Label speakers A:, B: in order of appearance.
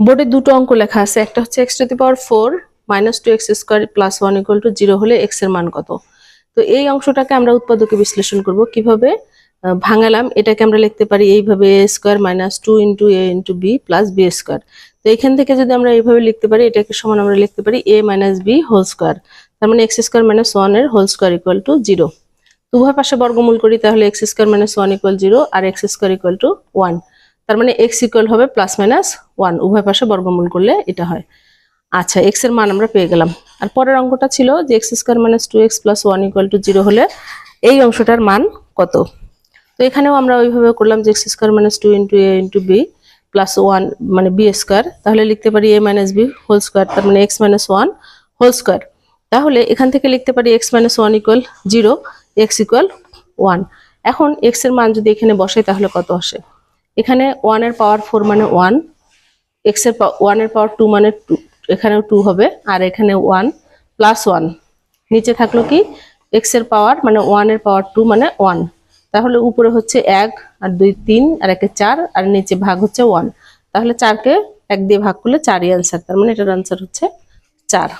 A: বোর্ডে দুটো অঙ্ক লেখা আছে। একটা হচ্ছে x to the power four minus two x square plus one equal to zero হলে এক্সের মান কত? তো এই অংশটাকে আমরা উৎপাদকে বিশ্লেষণ করব কীভাবে? ভাঙালাম, এটাকে আমরা লিখতে পারি এইভাবে a square minus two into a into b plus b square তো এখান থেকে যদি আমরা এইভাবে লিখতে পারি, এটাকে সমান আমরা লিখতে পারি a minus b whole square তার মানে এক্স স্কোয়ার মাইনাস ওয়ানের whole square equal to zero উভয় পাশে বর্গমূল করি, তাহলে x square minus one equal zero R x square equal to one তার মানে এক্স ইকুয়াল হবে প্লাস মাইনাস ওয়ান উভয় পাশে বর্গমূল করলে এটা হয়। আচ্ছা এক্সের মান আমরা পেয়ে গেলাম। আর পরের অঙ্কটা ছিল যে x square minus two x plus one equal to zero হলে এই অংশটার মান কত? তো এখানেও আমরা ওইভাবে করলাম যে x square minus two into a into b plus one মানে বি স্কোয়ার তাহলে লিখতে পারি a minus b whole square তার মানে x minus one whole square তাহলে এখান থেকে লিখতে পারি x minus one equal zero x equal one এখন এক্সের মান যদি এখানে বসে তাহলে কত আসে? এখানে ওয়ানের পাওয়ার ফোর মানে ওয়ান এক্সের ওয়ানের পাওয়ার টু মানে টু এখানেও টু হবে, আর এখানে ওয়ান প্লাস ওয়ান নিচে থাকল কি? এক্সের পাওয়ার মানে ওয়ানের পাওয়ার টু মানে ওয়ান তাহলে উপরে হচ্ছে এক, আর দুই তিন, আর একে চার, আর নিচে ভাগ হচ্ছে ওয়ান তাহলে চারকে এক দিয়ে ভাগ করলে চারই অ্যান্সার তার মানে এটার অ্যান্সার হচ্ছে চার।